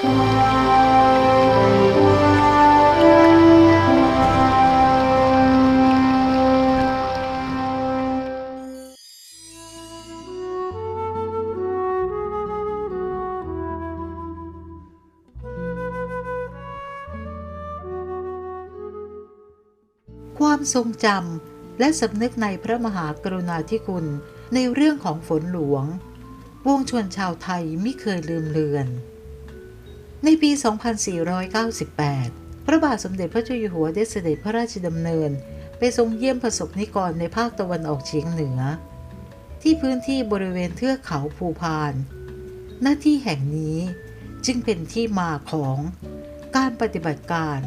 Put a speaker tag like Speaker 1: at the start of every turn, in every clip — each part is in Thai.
Speaker 1: ความทรงจำและสำนึกในพระมหากรุณาธิคุณในเรื่องของฝนหลวง วงชวนชาวไทยไม่เคยลืมเลือน ในปี 2498 พระบาทสมเด็จพระเจ้าอยู่หัวได้เสด็จพระราชดำเนิน ไปทรงเยี่ยมประสบนิกรในภาคตะวันออกเฉียงเหนือ ที่พื้นที่บริเวณเทือกเขาภูพาน หน้าที่แห่งนี้จึงเป็นที่มาของการปฏิบัติการ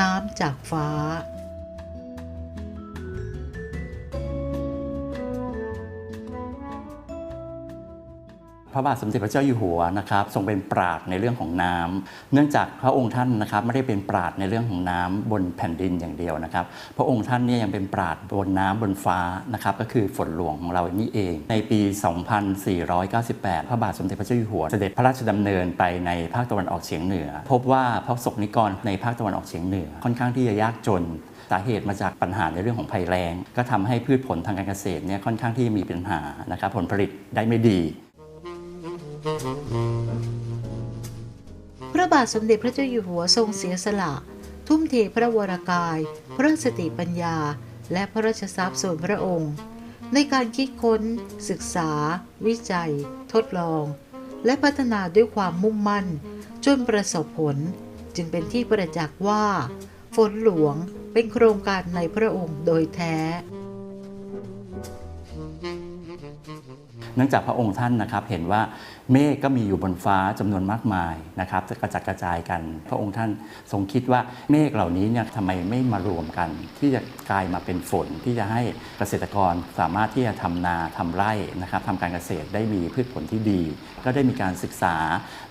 Speaker 1: น้ำจากฟ้า
Speaker 2: ระบาทสมเด็จพระเจ้าอยู่หัวนะครับทรงเป็นปราดในเรื่องของน้ำเนื่องจากพระองค์ท่านนะครับไม่ได้เป็นปราดในเรื่องของน้ำบนแผ่นดินอย่างเดียวนะครับ พระองค์ท่านเนี่ยยังเป็นปราดบนน้ำบนฟ้านะครับก็คือฝนหลวงของเรานี่เอง ในปี 2498 พระบาทสมเด็จพระเจ้าอยู่หัว เสด็จพระราชดำเนินไปในภาคตะวันออกเฉียงเหนือ พบว่าพระสกนิกรในภาคตะวันออกเฉียงเหนือ ค่อนข้างที่จะยากจนสาเหตุมาจากปัญหาในเรื่องของภัยแล้งก็ทำให้พืชผลทางการเกษตรเนี่ยค่อนข้างที่มีปัญหานะครับผลผลิตได้ไม่ดี
Speaker 1: พระบาทสมเด็จพระเจ้าอยู่หัวทรงเสียสละ ทุ่มเทพระวรากาย พระสติปัญญา และพระราชทรัพย์ส่วนพระองค์ ในการคิดค้น ศึกษา วิจัย ทดลอง และพัฒนาด้วยความมุ่งมั่น จนประสบผล จึงเป็นที่ประจักษ์ว่า ฝนหลวงเป็นโครงการในพระองค์โดยแท้
Speaker 2: เนื่องจากพระองค์ท่านนะครับเห็นว่าเมฆก็มีอยู่บนฟ้าจำนวนมากมายนะครับกระจัดกระจายกัน พระองค์ท่านทรงคิดว่าเมฆเหล่านี้เนี่ยทำไมไม่มารวมกัน ที่จะกลายมาเป็นฝนที่จะให้เกษตรกรสามารถที่จะทำนาทำไร่นะครับทำการเกษตรได้มีพืชผลที่ดี ก็ได้มีการศึกษา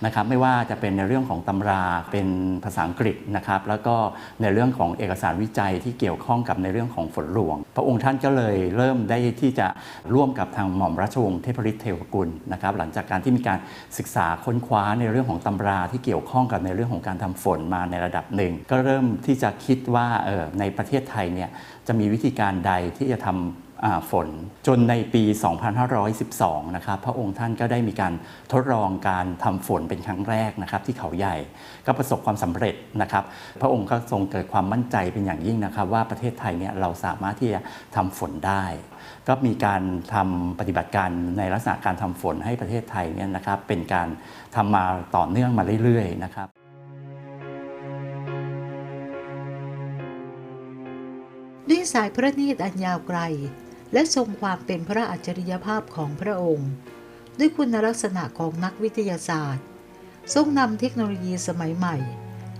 Speaker 2: นะครับไม่ว่าจะเป็นในเรื่องของตำราเป็นภาษาอังกฤษนะครับแล้วก็ในเรื่องของเอกสารวิจัยที่เกี่ยวข้องกับในเรื่องของฝนหลวง พระองค์ท่านก็เลยเริ่มได้ที่จะร่วมกับทางหมอมราชวงศ์เทพฤทธิ์เทวกุลนะครับหลังจากการที่มีการศึกษาค้นคว้าในเรื่องของตำราที่เกี่ยวข้องกับในเรื่องของการทำฝนมาในระดับหนึ่ง ก็เริ่มที่จะคิดว่าเออในประเทศไทยเนี่ยจะมีวิธีการใดที่จะทำอ่า ฝนจนในปี 2512 นะครับพระองค์ท่านก็ได้มีการทดลองการทำฝนเป็นครั้งแรกนะครับที่เขาใหญ่ก็ประสบความสำเร็จนะครับ พระองค์ก็ทรงเกิดความมั่นใจเป็นอย่างยิ่งนะครับ ว่าประเทศไทยเนี่ยเราสามารถที่จะทำฝนได้ ก็มีการทำปฏิบัติการในลักษณะการทำฝนให้ประเทศไทยเนี่ยนะครับเป็นการทำมาต่อเนื่องมาเรื่อยๆนะครับ
Speaker 1: ด้วยสายพระเนตรอันยาวไกล และทรงความเป็นพระอัจฉริยภาพของพระองค์ ด้วยคุณลักษณะของนักวิทยาศาสตร์ ทรงนำเทคโนโลยีสมัยใหม่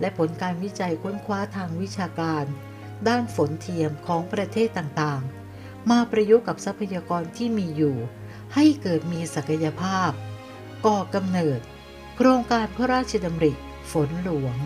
Speaker 1: และผลการวิจัยค้นคว้าทางวิชาการ ด้านฝนเทียมของประเทศต่างๆ มาประยุกต์กับทรัพยากรที่มีอยู่ ให้เกิดมีศักยภาพ ก่อกำเนิด โครงการพระราชดำริฝนหลวง